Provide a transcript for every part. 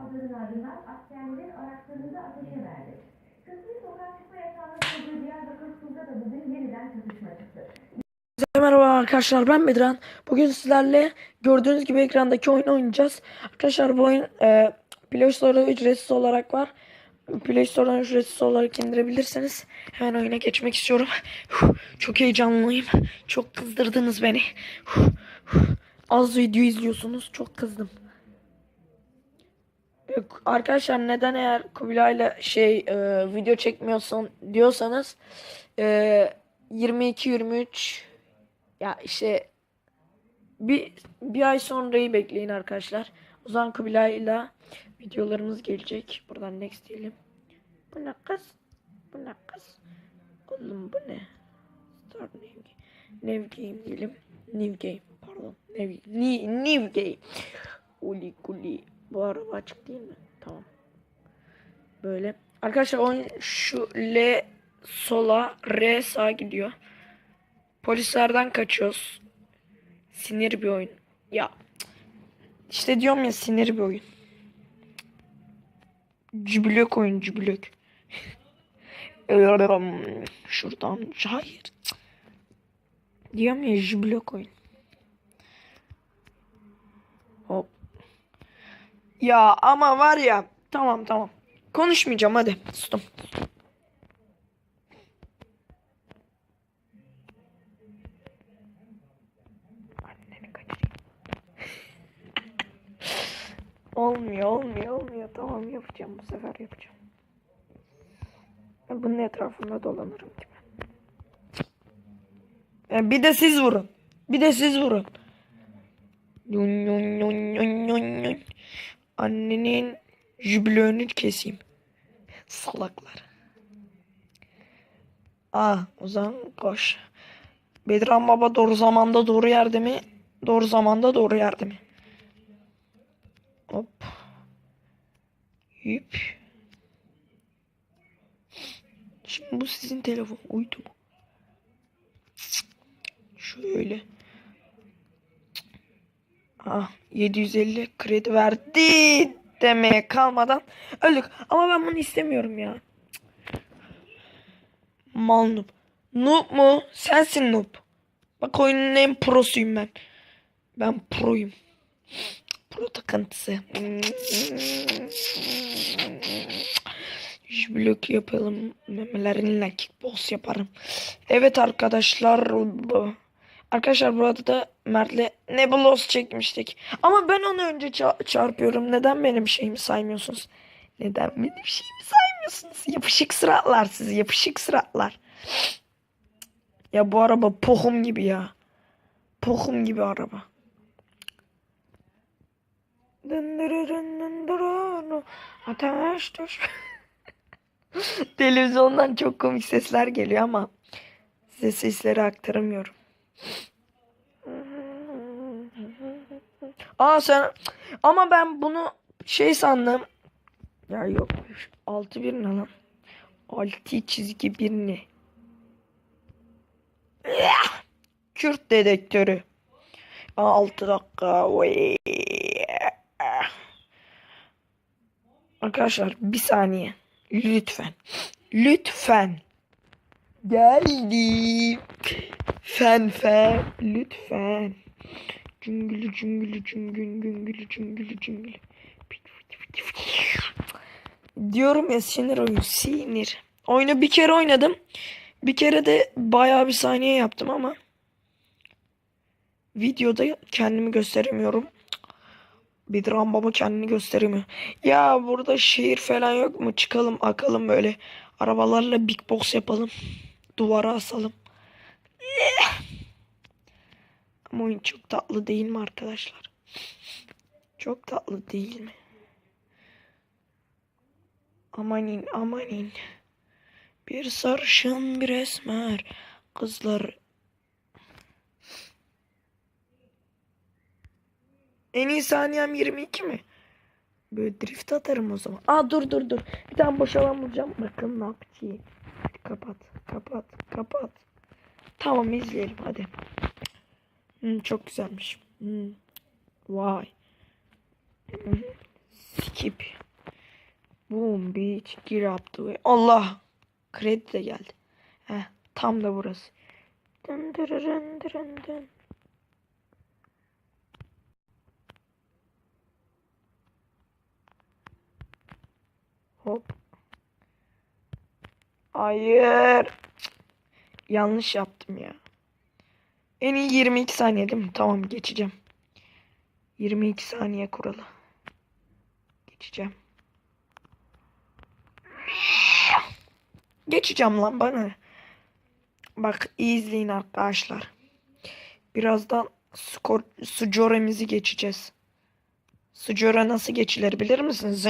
saldırının ardından askerlerin araçlarını da ateşe verdi. Kısmi sokağa çıkma yasağının olduğu Diyarbakır Su'da da bugün yeniden çatışma çıktı. Merhaba arkadaşlar ben Bedran. Bugün sizlerle gördüğünüz gibi ekrandaki oyunu oynayacağız. Arkadaşlar bu oyun e, Play Store'da ücretsiz olarak var. Play Store'dan ücretsiz olarak indirebilirsiniz. Hemen oyuna geçmek istiyorum. Çok heyecanlıyım. Çok kızdırdınız beni. Az video izliyorsunuz. Çok kızdım. Arkadaşlar neden eğer Kubilay'la şey e, video çekmiyorsun diyorsanız e, 22-23 ya işte bir, bir ay sonrayı bekleyin arkadaşlar. O zaman Kubilay'la videolarımız gelecek. Buradan next diyelim. Bu ne kız? Bu ne kız? Oğlum bu ne? Start new game. New game diyelim. New game. Pardon. New, new, new game. Uli kuli. Bu araba açık değil mi? Tamam. Böyle. Arkadaşlar oyun şu L sola R sağa gidiyor. Polislerden kaçıyoruz. Sinir bir oyun. Ya işte diyorum ya sinir bir oyun. Cübülök oyun cübülök. Şuradan hayır. Diyorum ya cübülök oyun. Hop. Ya ama var ya tamam tamam. Konuşmayacağım hadi. Sustum. Olmuyor, olmuyor, olmuyor. Tamam yapacağım bu sefer yapacağım. Ben bunun etrafında dolanırım ki ben. Ya bir de siz vurun. Bir de siz vurun. Annenin jübilönü keseyim. Salaklar. Ah o zaman koş. Bedran Baba doğru zamanda doğru yerde mi? Doğru zamanda doğru yerde mi? Hop. Hüp. Şimdi bu sizin telefon. Uydu mu? Şöyle. Ah 750 kredi verdi demeye kalmadan öldük. Ama ben bunu istemiyorum ya. Mal noob. Noob mu? Sensin noob. Bak oyunun en prosuyum ben. Ben proyum. Pro takıntısı. Şu blok yapalım. Memelerinle kickbox yaparım. Evet arkadaşlar. bu- Arkadaşlar burada da Mert'le Nebulos çekmiştik. Ama ben onu önce ça- çarpıyorum. Neden benim şeyimi saymıyorsunuz? Neden benim şeyimi saymıyorsunuz? Yapışık sıratlar siz. Yapışık sıratlar. Ya bu araba pohum gibi ya. Pohum gibi araba. Ateş düş. Televizyondan çok komik sesler geliyor ama size sesleri aktaramıyorum. Aa sen ama ben bunu şey sandım. Ya yok. 6 bir ne lan? 6 çizgi bir ne? Kürt dedektörü. 6 dakika. Arkadaşlar bir saniye. Lütfen. Lütfen. Geldim. Fen fen. Lütfen. Cüngülü cüngülü cüngün cüngülü cüngülü cüngülü. Diyorum ya sinir oyun sinir. Oyunu bir kere oynadım. Bir kere de bayağı bir saniye yaptım ama videoda kendimi gösteremiyorum. Bedran baba kendini gösteremiyor. Ya burada şehir falan yok mu? Çıkalım akalım böyle. Arabalarla big box yapalım. Duvara asalım. Ama oyun çok tatlı değil mi arkadaşlar? Çok tatlı değil mi? Amanin amanin. Bir sarışın bir esmer. Kızlar. En iyi saniyem 22 mi? Böyle drift atarım o zaman. Aa dur dur dur. Bir tane boş alan bulacağım. Bakın. Hadi kapat. Kapat. Kapat. Tamam izleyelim hadi. Hmm, çok güzelmiş. Hmm. Vay. Hmm. skip. Boom beach gear up the. Allah. Kredi de geldi. Heh, tam da burası. Dın dırırın dırın dın. Hop. Hayır. Yanlış yaptım ya. En iyi 22 saniye değil mi? Tamam geçeceğim. 22 saniye kuralı. Geçeceğim. Geçeceğim lan bana. Bak iyi izleyin arkadaşlar. Birazdan skor, Sucora'mızı geçeceğiz. Sucora nasıl geçilir bilir misiniz?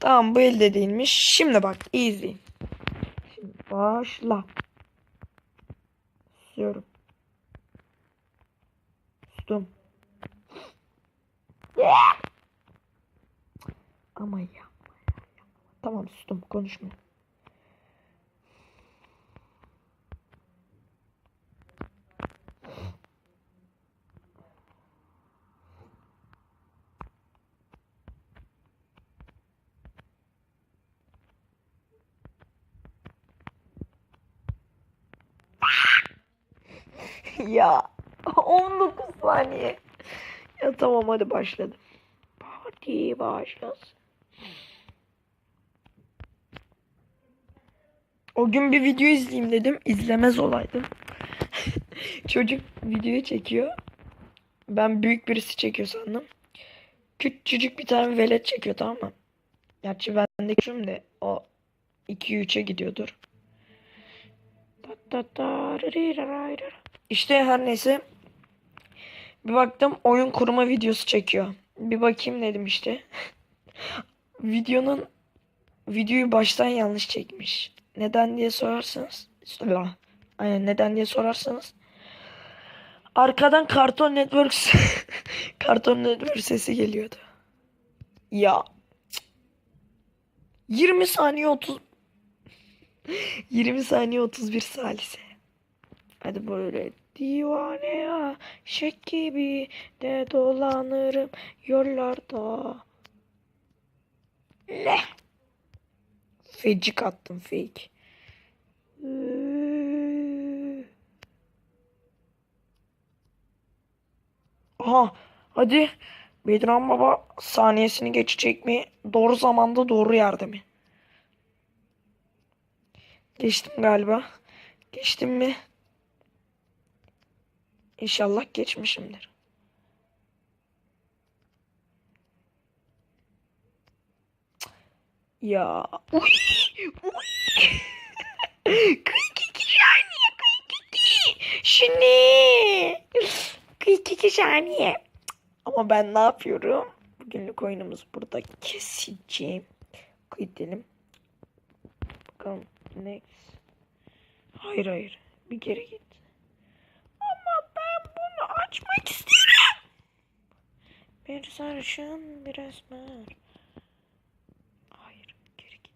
Tamam bu elde değilmiş. Şimdi bak iyi izleyin. Şimdi başla. Susuyorum. Sustum. Ama ya. Tamam sustum konuşma. Ya 19 saniye. Ya tamam hadi başladım. Hadi başlasın. O gün bir video izleyeyim dedim. İzlemez olaydım. Çocuk videoyu çekiyor. Ben büyük birisi çekiyor sandım. Küçücük bir tane velet çekiyor tamam mı? Gerçi ben de küçüğüm de o 2-3'e gidiyordur. İşte her neyse. Bir baktım oyun kurma videosu çekiyor. Bir bakayım dedim işte. Videonun videoyu baştan yanlış çekmiş. Neden diye sorarsanız. Aynen neden diye sorarsanız. Arkadan Cartoon Network Cartoon Network sesi geliyordu. Ya. 20 saniye 30 20 saniye 31 salise. Hadi böyle divane ya gibi de dolanırım yollarda. Ne? Fecik attım fake. Aha hadi Bedran Baba saniyesini geçecek mi? Doğru zamanda doğru yerde mi? Geçtim galiba. Geçtim mi? İnşallah geçmişimdir. Ya. Uy, uy. 42 saniye 42. Şimdi. 42 saniye. Ama ben ne yapıyorum? Bugünlük oyunumuz burada keseceğim. Gidelim. Bakalım. Next. Hayır hayır. Bir geri git. Ama ben bunu açmak istiyorum. Bir sarışın bir esmer. Hayır. Geri git.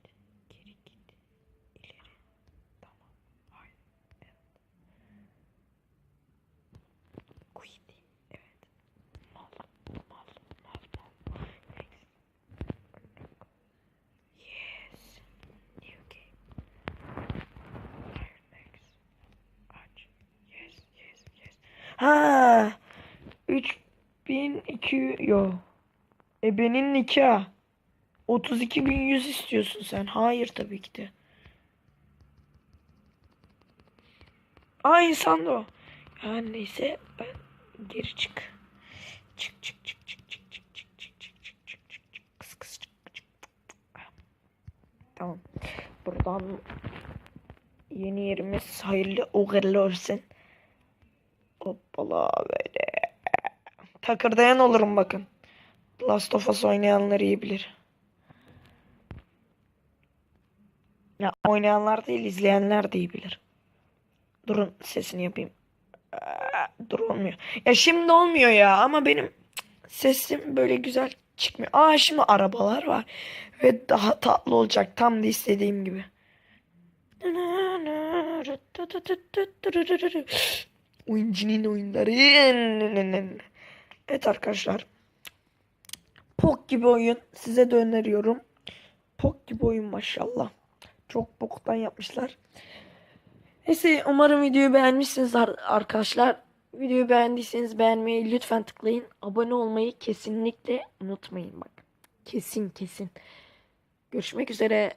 Geri git. İleri. Tamam. Hayır. Evet. Quit. Evet. Mal. Mal. Mal. Mal. Yes. New game. Hayır. Next. Aç. Yes. Yes. Yes. Ha. 3002 yo. Ebenin nikah. 32100 istiyorsun sen. Hayır tabii ki de. Aa insan da o. Her neyse ben geri çık. Çık çık çık çık çık çık çık çık çık çık çık çık çık kıs kıs çık çık. Tamam. Buradan yeni yerimiz hayırlı uğurlu olsun. Hoppala böyle. Takırdayan olurum bakın. Last of Us oynayanlar iyi bilir. Ya oynayanlar değil izleyenler de iyi bilir. Durun sesini yapayım. Dur olmuyor. Ya şimdi olmuyor ya ama benim sesim böyle güzel çıkmıyor. Aa şimdi arabalar var. Ve daha tatlı olacak. Tam da istediğim gibi. Oyuncunun oyunları. Evet arkadaşlar. Pok gibi oyun. Size de öneriyorum. Pok gibi oyun maşallah. Çok boktan yapmışlar. Neyse umarım videoyu beğenmişsiniz ar- arkadaşlar. Videoyu beğendiyseniz beğenmeyi lütfen tıklayın. Abone olmayı kesinlikle unutmayın bak. Kesin kesin. Görüşmek üzere.